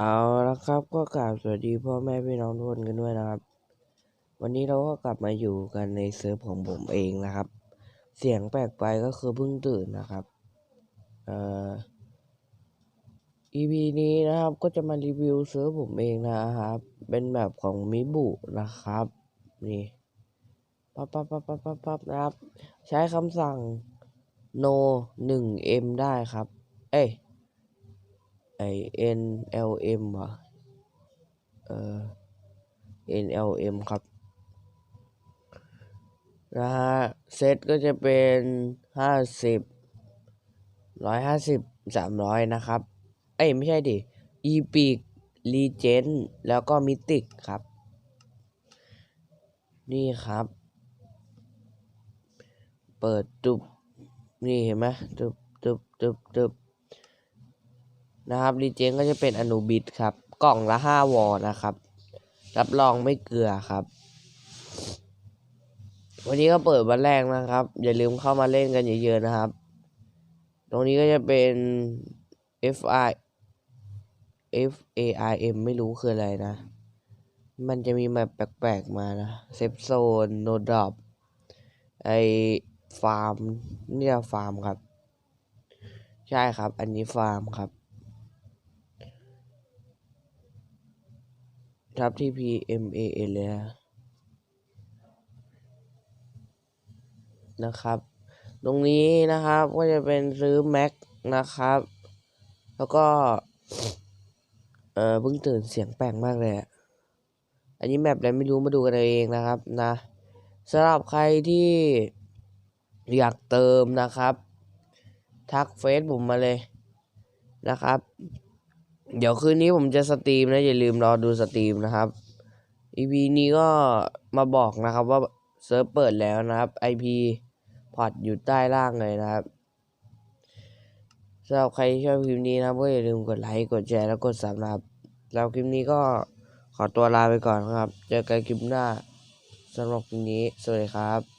เอาละครับก็กราบสวัสดีพ่อแม่พี่น้องทุกคนกันด้วยนะครับ วันนี้เราก็กลับมาอยู่กันในเซิร์ฟของผมเองนะครับ เสียงแปลกไปก็คือเพิ่งตื่นนะครับเอ่อ EP นี้นะครับก็จะมารีวิวเซิร์ฟผมเองนะครับ เป็นแบบของมิบุนะครับ นี่ปั๊บปั๊บปั๊บปั๊บปั๊บปั๊บนะครับ ใช้คำสั่ง no 1 m ได้ครับ เอ้ย ไอ NLM เหรอเออ NLM ครับนะฮะเซตก็จะเป็นห้าสิบร้อยห้าสิบสามร้อยนะครับ เอ้ย ไม่ใช่ดิ e p i c Legend แล้วก็ Mythic ครับ นี่ครับ เปิดตุบนี่เห็นไหมตุบตุบตุบตุบ นะครับรีเจนก็จะเป็นอนุบิตครับ กล่องละห้าวอนะครับ รับรองไม่เกลือครับ วันนี้ก็เปิดวันแรกนะครับ อย่าลืมเข้ามาเล่นกันเยอะๆนะครับ ตรงนี้ก็จะเป็น F I F A I M ไม่รู้คืออะไรนะ มันจะมีแบบแปลกๆมานะเซฟโซนโนดอปไอฟาร์มนี่ฟาร์มครับ ใช่ครับ อันนี้ฟาร์มครับ ทับที่ P M A N เลยนะนะครับ ตรงนี้นะครับก็จะเป็นซื้อ Mac นะครับ แล้วก็ เออเพิ่งตื่นเสียงแปลกมากเลยอะอันนี้แมปอะไรไม่รู้มาดูกันเอาเองนะครับนะสำหรับใครที่อยากเติมนะครับ ทักเฟซผมมาเลยนะครับ เดี๋ยวคืนนี้ผมจะสตรีมนะ อย่าลืมรอดูสตรีมนะครับ EP นี้ก็มาบอกนะครับว่าเซิร์ฟเปิดแล้วนะครับ IP พอร์ตอยู่ใต้ล่างเลยนะครับสำหรับใครที่ชอบคลิปนี้นะก็อย่าลืมกดไลค์กดแชร์แล้วกดซับนะครับแล้วคลิปนี้ก็ขอตัวลาไปก่อนครับ เจอกันคลิปหน้าสำหรับคลิปนี้ สวัสดีครับ